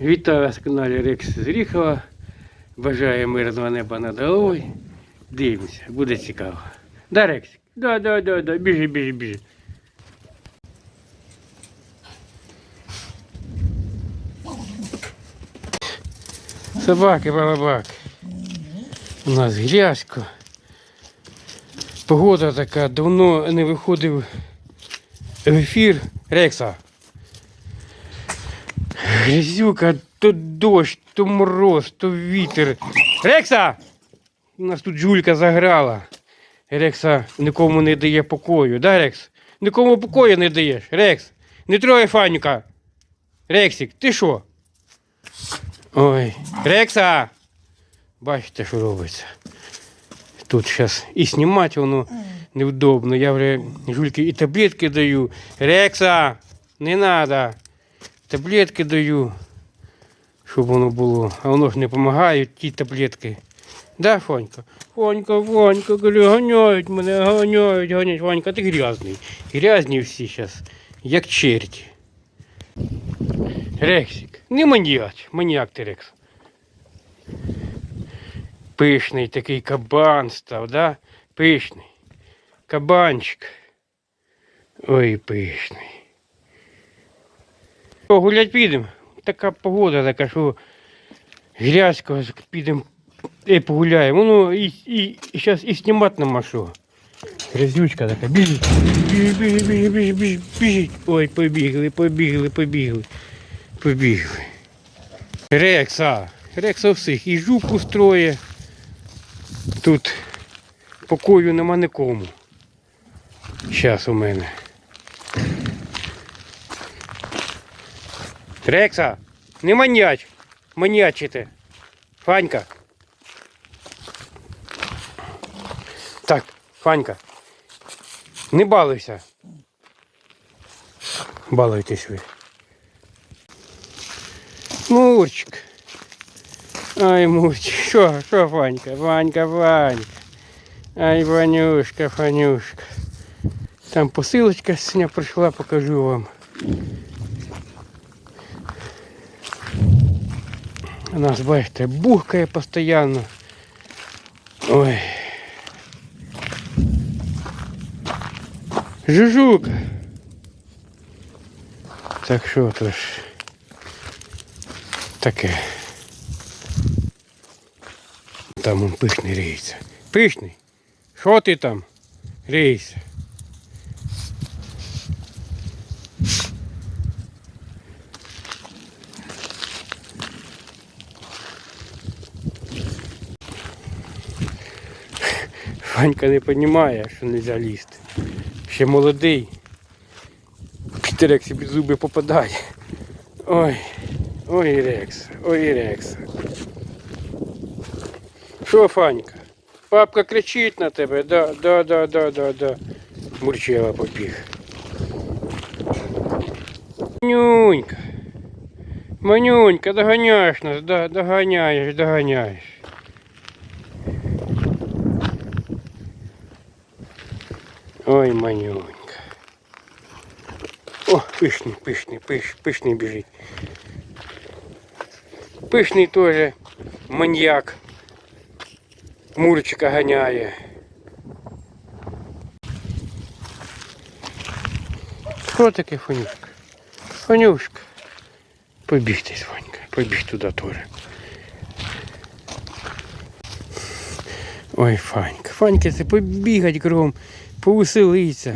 Вітаю вас на каналі Рекс з Ріхова. Бажаю мирного неба над головою. Дивимося, буде цікаво. Да, Рексик? Да, да, да, да. Біжи, біжи, біжи. Собаки, балабаки. У нас грязько. Погода така, давно не виходив в ефір Рекса. Грязюка, то дощ, то мороз, то вітер. Рекса! У нас тут жулька заграла. Рекса нікому не дає покою, да, Рекс? Нікому покою не даєш. Рекс, не трогай Фанюка. Рексик, ти що? Ой, Рекса! Бачите, що робиться. Тут зараз і знімати воно невдобно. Я вже жульки і таблетки даю. Рекса, не треба. Таблетки даю, щоб воно було. А воно ж не допомагають ті таблетки. Да, Фонька? Фонька, Фонька, говорю, ганяють мене, ганяють, ганяють. Фонька, ти грязний. Грязні всі зараз, як черті. Рексик, не маніяч, маніяк ти Рекс. Пишний такий кабан став, да? Пишний. Кабанчик. Ой, пишний. Гулять підемо? Така погода така, що грязько, підемо і погуляємо. Ну і, і зараз і знімати нема що. Грязючка така, біжить, біжить, біжить, біжить, біжить, біжить, біжить. Ой, побігли, побігли, побігли, побігли. Рекса, Рекса всіх, і жук устроє. Тут покою нема нікому. Зараз у мене. Рекса, не маньяч, маньячите. Фанька. Так, Фанька. Не балуйся. Балуйтесь ви. Мурчик. Ай, Мурчик. Що, що, Фанька? Фанька, Фанька. Ай, Ванюшка, Фанюшка. Там посилочка сьогодні прийшла, покажу вам. У нас, бачите, бухкає постійно. Ой. Жужук. Так що то ж таке. Там он пишний риється. Пишний. Що ти там? Рейся. Ванька не розуміє, що не можна лізти. Ще молодий. Під Рекс під зуби попадає. Ой, ой, Рекс, ой, Рекс. Що, Фанька? Папка кричить на тебе, да, да, да, да, да, да. Мурчела побіг. Манюнька. Манюнька, доганяєш нас, да, доганяєш, доганяєш. Ой, манюнька. О, пишний, пишний, пиш, пишний біжить. Пишний теж маньяк. Мурчика ганяє. Що таке Фанюшка? Фанюшка. Побіг ти, Ванька, побіг туди теж. Ой, Фанька, Фанька, це побігать кругом, повеселиться.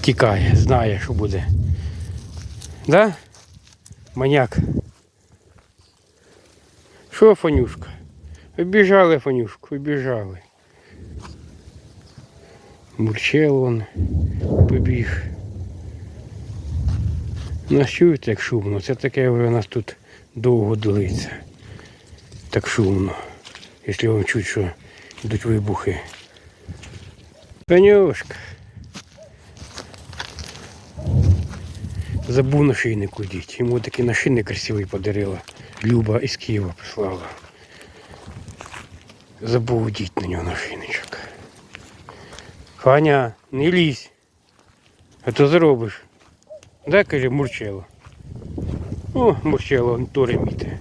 Тікає, знає, що буде. Да? Маняк. Що, Фанюшка? Обіжали Фанюшку, обіжали. Мурчел он побіг. Нас чуєте, як шумно. Це таке вже у нас тут довго длиться. Так шумно. Якщо вам чуть, що йдуть вибухи. Фанюшка. Забув на нашийник удіть. Йому такий нашийник красивий подарила. Люба із Києва прислала. Забув удіть на нього нашийничок. Фаня, не лізь. А то зробиш. Да, каже, мурчело. О, мурчело, то реміте.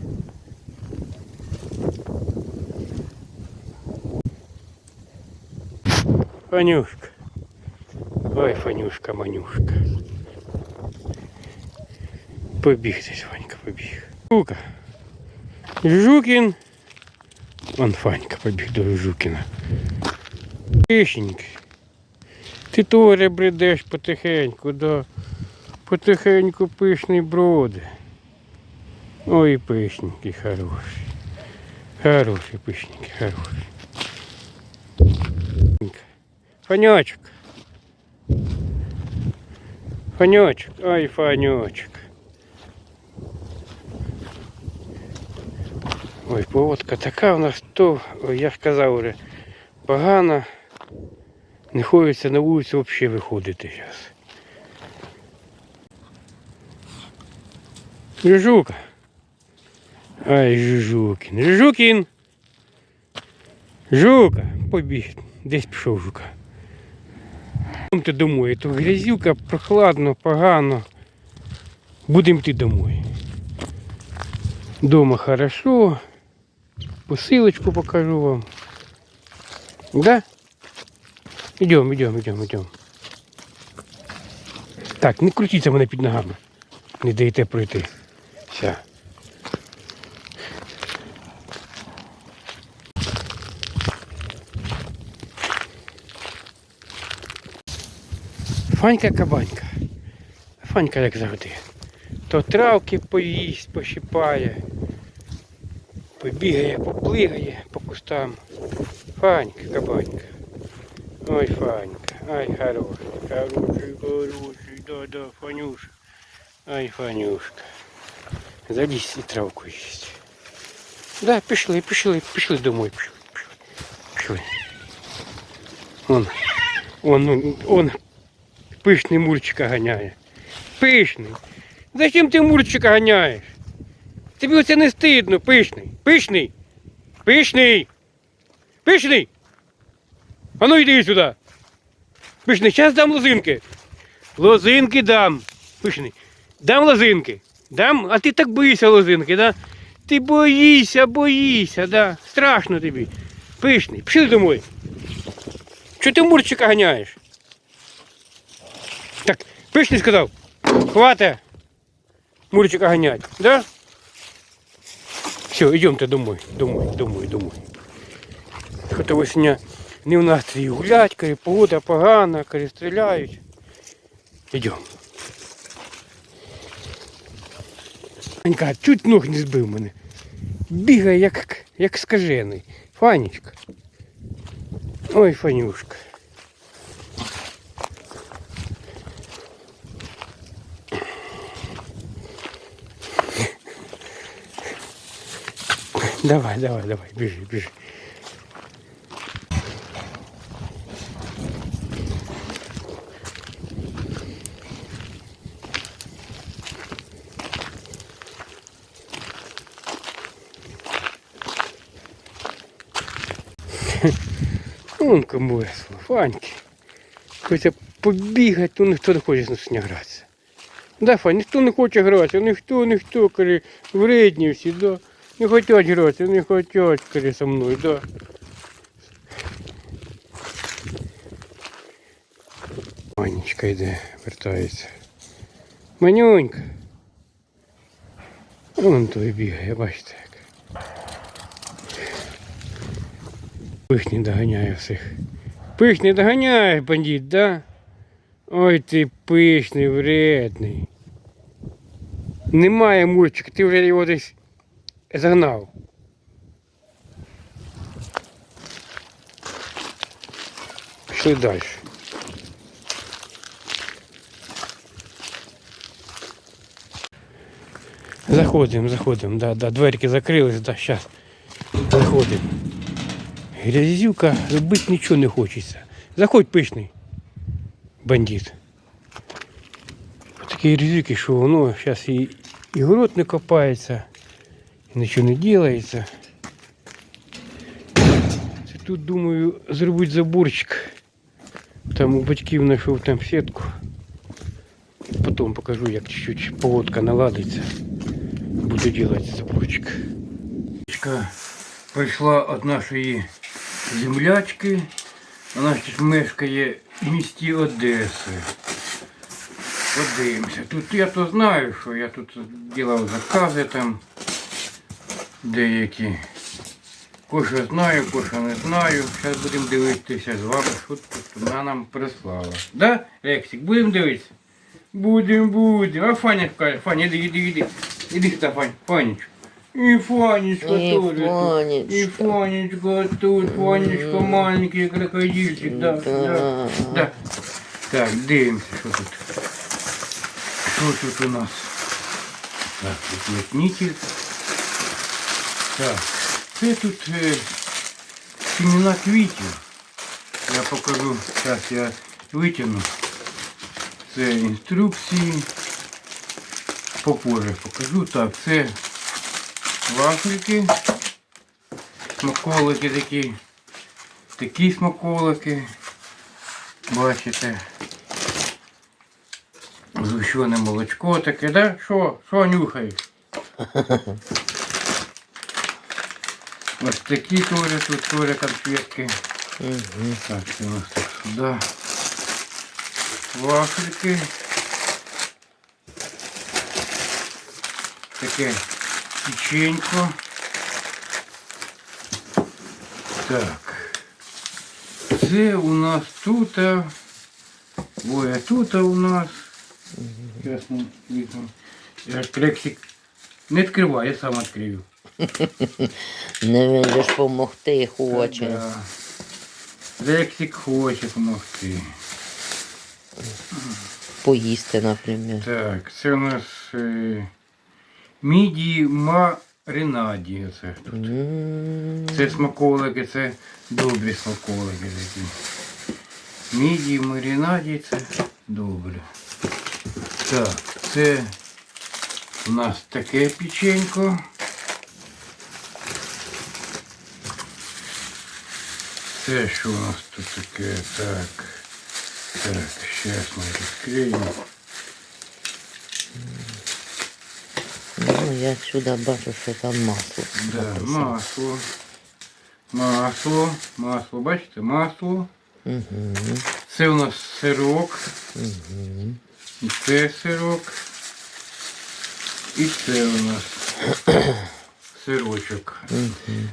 Фанюшка. Ой, Фанюшка, Манюшка. Побіг десь, Ванька, побіг. Жука. Жукін. Вон Фанька побіг до Жукіна. Пишенький. Ти теж бредеш потихеньку, да. Потихеньку пишний броди. Ой, пишненький хороший. Хороший пишненький, хороший. Фанечок. Фанечок, ай, фанечок. Ой, поводка така у нас то, ой, я ж казав уже, погана. Не хочеться на вулицю взагалі виходити зараз. Жужука. Ай, Жужукін. Жужукін. Жука. Побіг. Десь пішов жука. Йдемте домой. То грязюка, прохладно, погано. Будемо йти домой. Дома хорошо. Посилочку покажу вам. Да? Идем, идем, идем, идем. Так, не крутіться мене під ногами. Не даєте пройти. Все. Фанька кабанька. Фанька як завжди. То травки поїсть, пощипає. Побігає, поплигає по кустам. Фанька, кабанька. Ой, Фанька, ай, хороший, хороший, хороший, да, да, Фанюша. Ай, Фанюшка. Залізь і травку їсть. Да, пішли, пішли, пішли домой, пішли, пішли, пішли. Он, он, он, он пишний мурчика ганяє. Пишний. Зачем ти мурчика ганяєш? Тобі оце не стидно, пишний. Пишний. Пишний. Пишний. А ну йди сюди. Пишний, зараз дам лозинки. Лозинки дам. Пишний. Дам лозинки. Дам, а ти так боїшся лозинки, да? Ти боїшся, боїшся, да? Страшно тобі. Пишний. Пішли домой. Чого ти мурчика ганяєш? Так, пишний сказав. Хвата. Мурчика ганять, да? Все, идемте домой, домой, домой, домой. Хото весня не в настрій гулять, каже, погода погана, каже, стріляють. Йдемо. Анька, чуть ног не збив мене. Бігає, як, як скажений. Фанечка. Ой, Фанюшка. Давай, давай, давай, біжи, біжи. Вон кому Фаньки. Хочеться побігати, то ніхто не хоче з нас не гратися. Да, Фань, ніхто не хоче гратися, ніхто, ніхто, каже, вредні всі, да. Не хочуть гратися, не хочуть, каже, со мною, да. Манечка йде, вертається. Манюнька. Вон той бігає, бачите як. Пихні доганяє всіх. Пишний доганяє бандит, да? Ой ти пишний, вредний. Немає мурчика, ти вже його десь загнав. Пішли далі. Заходимо, заходимо, да, да, дверки закрились, да, зараз. Заходимо. Грязюка, робити нічого не хочеться. Заходь пишний. Бандит. Такі грязюки, що воно зараз і, і город не копається, нічого не ділається. Це тут, думаю, зробити заборчик. Там у батьків знайшов там сітку. Потім покажу, як чуть-чуть погодка наладиться. буду делать заборчик. Прийшла від нашої землячки. Вона тут мешкає в місті Одеси. Подивимося. Тут я то знаю, що я тут робив закази там деякі. Коша знаю, коша не знаю. Зараз будемо дивитися з вами, що тут вона нам прислала. Да, Рексик, будемо дивитися? Будемо, будемо. А Фаня каже, Фаня, іди, іди, іди. Іди сюди, Фань, Фанечка. І Фанечка І тут. І Фанечка тут, Фанечка маленький крокодильчик, да, да, Да. Так, дивимося, що тут. Що тут у нас? Так, тут летнитель. Так, це тут е, семена квітів. Я покажу, зараз я витягну. Це інструкції. Попозже покажу. Так, це вафельки. Смаколики такі. Такі смаколики. Бачите. Згущене молочко таке, да? Що? Що нюхаєш? Ось такі теж, тут теж конфетки. Мгм. Так, у нас так сюди. Вафельки. Таке печенько. Так. Це у нас тут. Ой, а тут у нас. Зараз ми візьмемо. Я ж Рексик не відкривай, я сам відкрию. Не ж помогти хоче. Да. Рексик хоче допомогти. Поїсти, наприклад. Так, це у нас е, міді маринаді. Оце тут. М, Це смаколики, це добрі смаколики такі. Міді маринаді це добре. Так, це у нас таке печенько. Це що у нас тут таке? Так. Так, зараз ми відкриємо. Ну, я сюди бачу, що там масло. Да, масло. Масло. Масло, бачите, масло. Мгм. Це у нас сирок. Мгм. І це сирок. І це у нас сирочок. Мгм.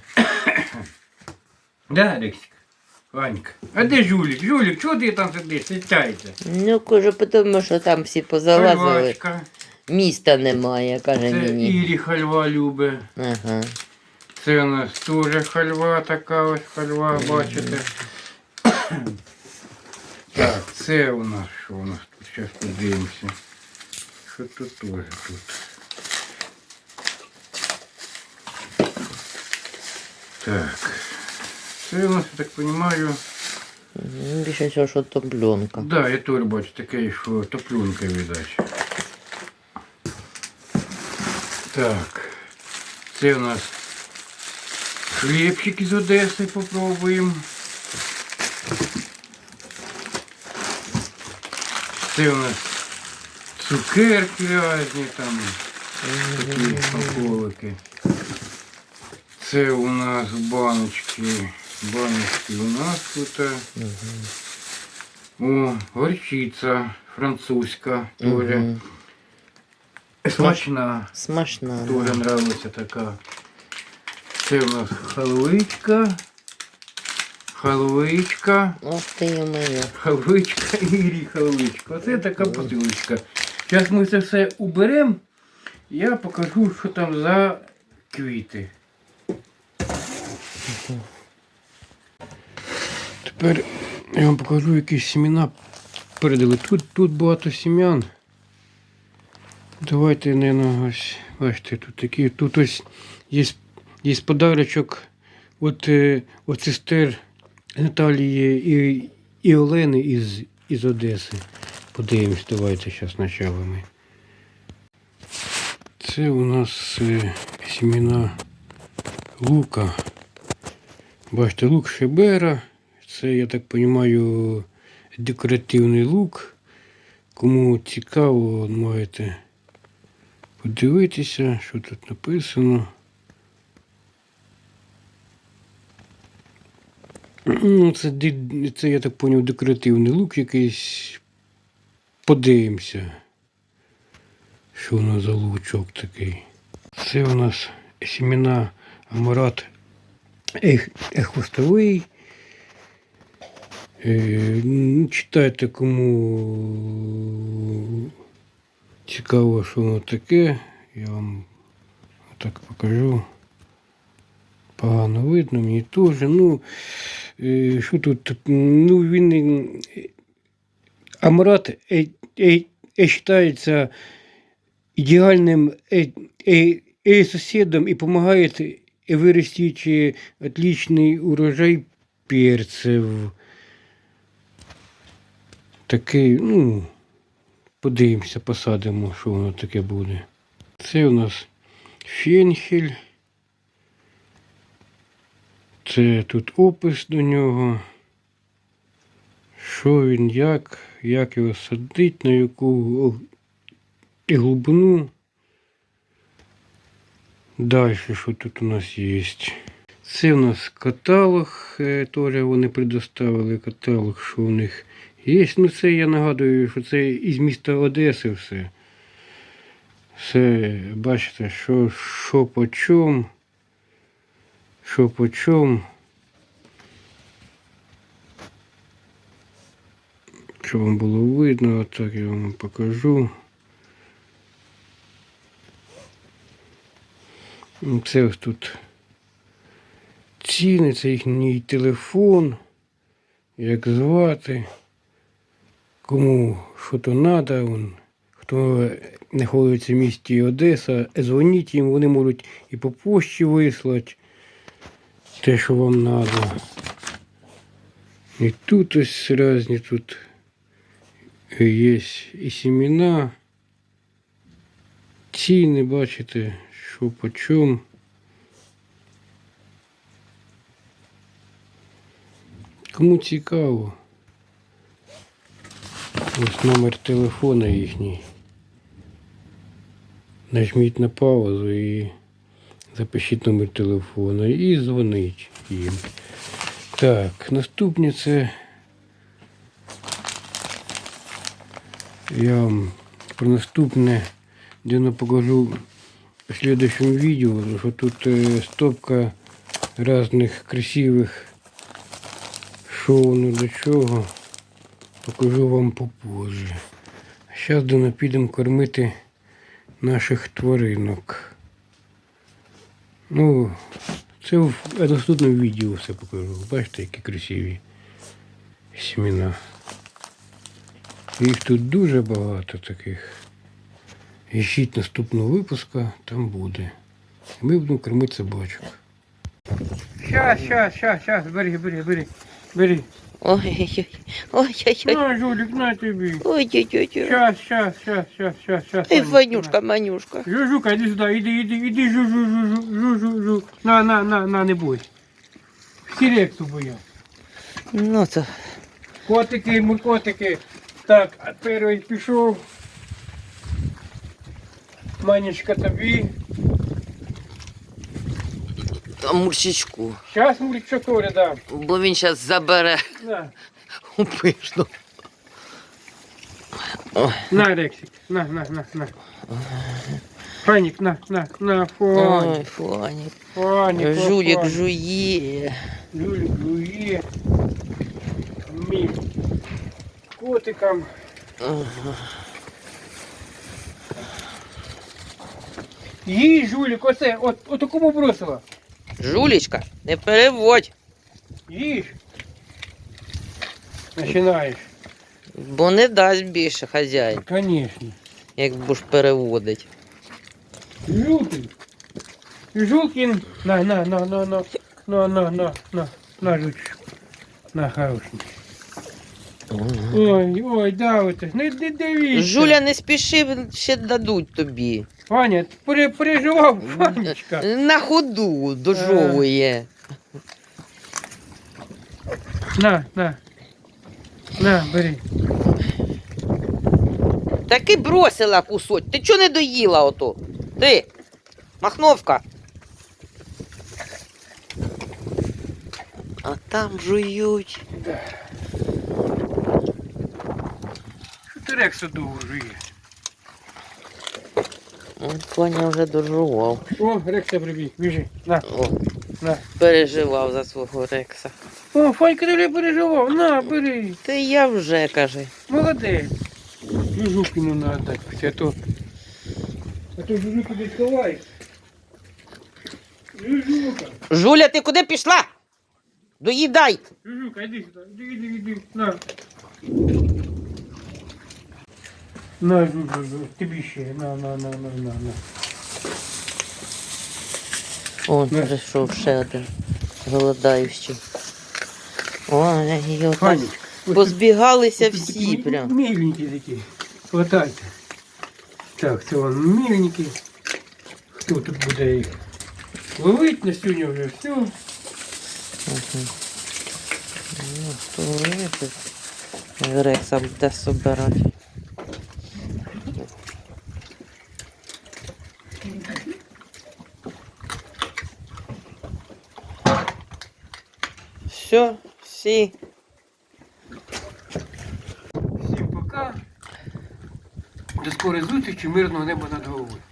Да, Алексик? Ванька. А де Жулік? Жулік, чого ти там сидиш? Сідайте. Ну, кажу, тому що там всі позалазили. Хальвачка. Міста немає, каже Це мені. Ірі хальва любить. Ага. Це у нас теж хальва така ось хальва, бачите. Так, це у нас що у нас тут? Зараз подивимося. Що тут теж тут? Так. Це у нас, я так розумію, М, Більше всього, що топленка. да, я теж бачу таке, що топлюнка, видать. Так. Це у нас хлібчик із Одеси попробуємо. Це у нас цукерки різні там, такі смаколики. Це у нас баночки. Баночки у нас тут. О, горчиця французька теж. Мгм. Смачна. Смачна. Тоже нравится така. Це у нас халвичка. Халвичка. Ох ти моя. Халвичка і халвичка. Оце така посилочка. Зараз ми це все уберемо. Я покажу, що там за квіти. Тепер я вам покажу, які семена передали. Тут, тут багато семян. Давайте, наверное, ось, бачите, тут такі, тут ось є, є подарочок е, от сестер Наталії і, і Олени із, із Одеси. Подивимось, давайте зараз спочатку ми. Це у нас е, сімена лука. Бачите, лук шебера. Це, я так розумію, декоративний лук. Кому цікаво, можете подивитися, що тут написано. Ну, це, це, я так поняв, декоративний лук якийсь. Подивимося. Що у нас за лучок такий? Це у нас сімена. Е, ну, читайте, кому цікаво, що воно таке. Я вам так покажу. Погано видно, мені теж. Ну, е, що тут? Ну, він е, Амурат е, е, е, вважається ідеальним е, е, е, сусідом і допомагає виростити отличний урожай перців. Такий, ну, подивимося, посадимо, що воно таке буде. Це у нас фенхель. Це тут опис до нього. Що він, як, як його садить, на яку глибину. Далі, що тут у нас є? Це у нас каталог, е, теж вони предоставили каталог, що у них є. Ну це я нагадую, що це із міста Одеси все. Все, бачите, що, що по чому, що по чому. Щоб вам було видно, отак я вам покажу. Ну, Це ось тут ціни, це їхній телефон, як звати, кому що то треба, хто знаходиться в місті Одеса, дзвоніть їм, вони можуть і по пошті вислати те, що вам треба. І тут ось різні тут є і семена, ціни, бачите, що по чому. Кому цікаво. Ось номер телефона їхній. Нажміть на паузу і запишіть номер телефона і дзвонить їм. Так, наступне це я вам про наступне денно покажу в следующем видео, что тут э, стопка разных красивых що воно до чого. Покажу вам попозже. Зараз дано підемо кормити наших тваринок. Ну, це в наступному відео все покажу. Бачите, які красиві сімена. Їх тут дуже багато таких. Ищіть наступного випуска, там буде. Ми будемо кормити собачок. Щас, щас, щас, щас, бери, бери, бери. Бери. Ой-ой-ой. На, ну, Жулик, на тебе. Ой-ой-ой. Сейчас, сейчас, сейчас, сейчас, сейчас, сейчас. Эй, Ванюшка, Манюшка. Жужука, иди сюда, иди, иди, иди, жужу, жу жу жу На, на, на, на, не бойся. Сірек я. Ну то. Котики, ми котики. Так, а перший пішов. Манечка тобі. А мурчичку. Щас мурчик теж дам. Бо він зараз забере На, у пишну. На, Рексик, на, на, на, на. Фанік, на, на, на, Ой, фанік, Фані. фанік, Жулік фанік. жує. Жулік жує. Мій котикам. Ага. Їй, Жулік, оце, от, от кому бросила. Жулічка, не переводь, Їж. Починаєш. бо не дасть більше хазяїн, Конечно. як будеш переводить. Жукін. Жукін. На, на, на, на, на, на, на, на, на, на, жучку. На, хороший. Ой, ой, да, оце. Не, не дивіться. Жуля, не спіши, ще дадуть тобі. Ваня, ти пере, переживав, Ванечка. На ходу дожовує. На, на. На, бери. Таки бросила кусок. Ти чого не доїла ото? Ти, Махновка. А там жують. Да. Що ти Рекса довго жує? Коня вже дожував. О, Рекса прибіг, біжи. На, О, на. переживав за свого Рекса. О, Фанька ти переживав, на, бери. Та я вже каже. Молодець. Жужукину надо дати, а то... А то Жужуку десь. Жужука. Жуля, ти куди пішла? Доїдай. Жужука, іди сюди, іди, іди, іди, на. На, тобі ще, на, на, на, на, на, на. О, прийшов ще один голодаючий. Ой, і отак позбігалися всі прям. Міленькі такі. Хватайте. Так, це вон міленькі. Хто тут буде їх? Ловить на сьогодні вже все. Мгм. Ну, хто вирішить? Рекса буде собирати. Все, всі. Всім пока. До скорої зустрічі, мирного неба над головою.